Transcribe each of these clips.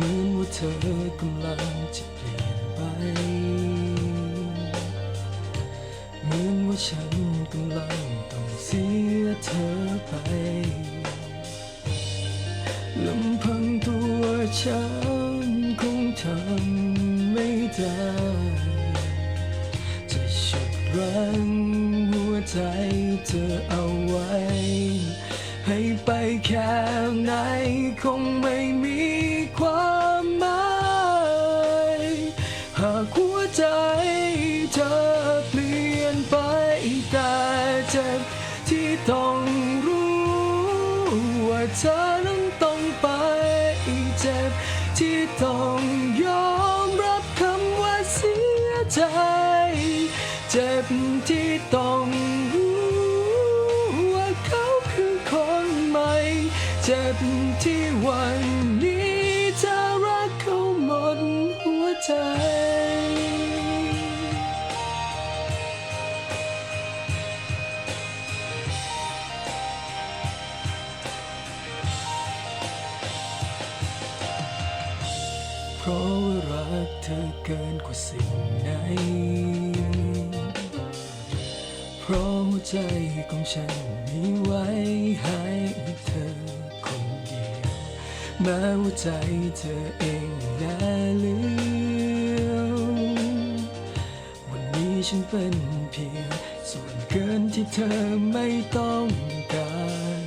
มือนว่าเธอกำลังจะเปลี่ยนไป เหมือนว่าฉันกำลังต้องเสียเธอไปลำพังตัวฉันคงทำไม่ได้ จะฉุดรั้งหัวใจเธอเอาไว้ ให้ไปแค่ไหนคงไม่ เธอนั้นต้องไปเจ็บ ที่ต้องยอมรับคำว่าเสียใจ เจ็บที่ต้องรู้ว่าเขาคือคนใหม่ เจ็บที่วันนี้จะรักเขาหมดหัวใจ ราะว่ารักเธอเกินกว่าสิ่งไหน เพราะหัวใจของฉันมีไว้ให้เธอคนเดียว แม้ว่าใจเธอเองแลเลืยววันนี้ฉันเป็นเพียงส่วนเกินที่เธอไม่ต้องการ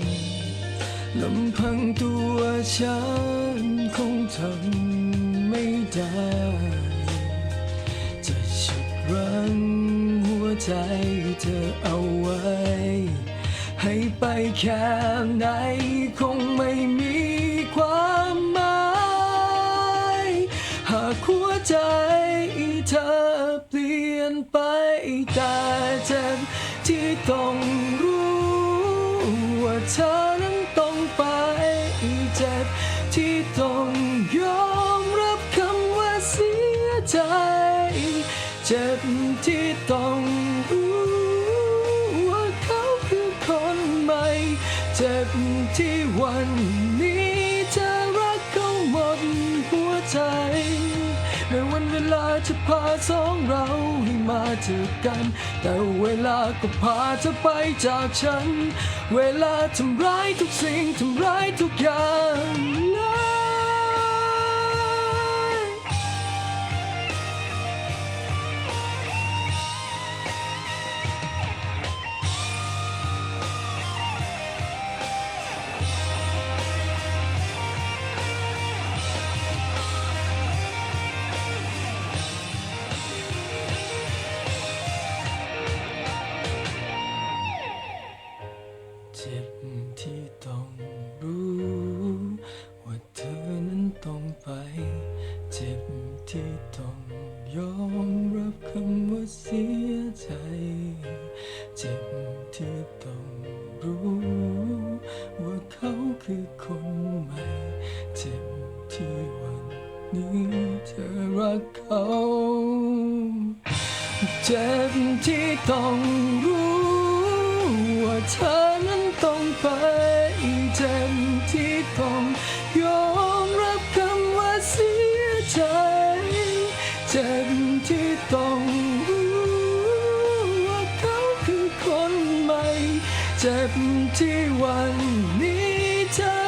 ลำพังตัวฉันคงทำ ไม่ได้ จะฉุดรั้งหัวใจเธอเอาไว้ ให้ไปแค่ไหนคงไม่มีความหมาย หากหัวใจเธอเปลี่ยนไปแต่เจ็บที่ต้องรู้ว่าเธอ ใจ เจ็บที่ต้องรู้ว่าเขาคือคนใหม่ เจ็บที่วันนี้จะรักเขาหมดหัวใจแม้วันเวลาจะพาสองเราให้มาเจอกัน แต่เวลาก็พาเธอไปจากฉัน เวลาทำร้ายทุกสิ่งทำร้ายทุกอย่าง ใจ เจ็บที่ต้องรู้ ว่าเขาคือคนใหม่ เจ็บที่วันนี้เธอรักเขา เจ็บที่ต้องรู้ ว่าเธอนั้นต้องไป เจ็บที่ต้องยอมรับคำว่าเสียใจ เจ็บที่ต้องรู้ เจ็บที่วันนี้เธอ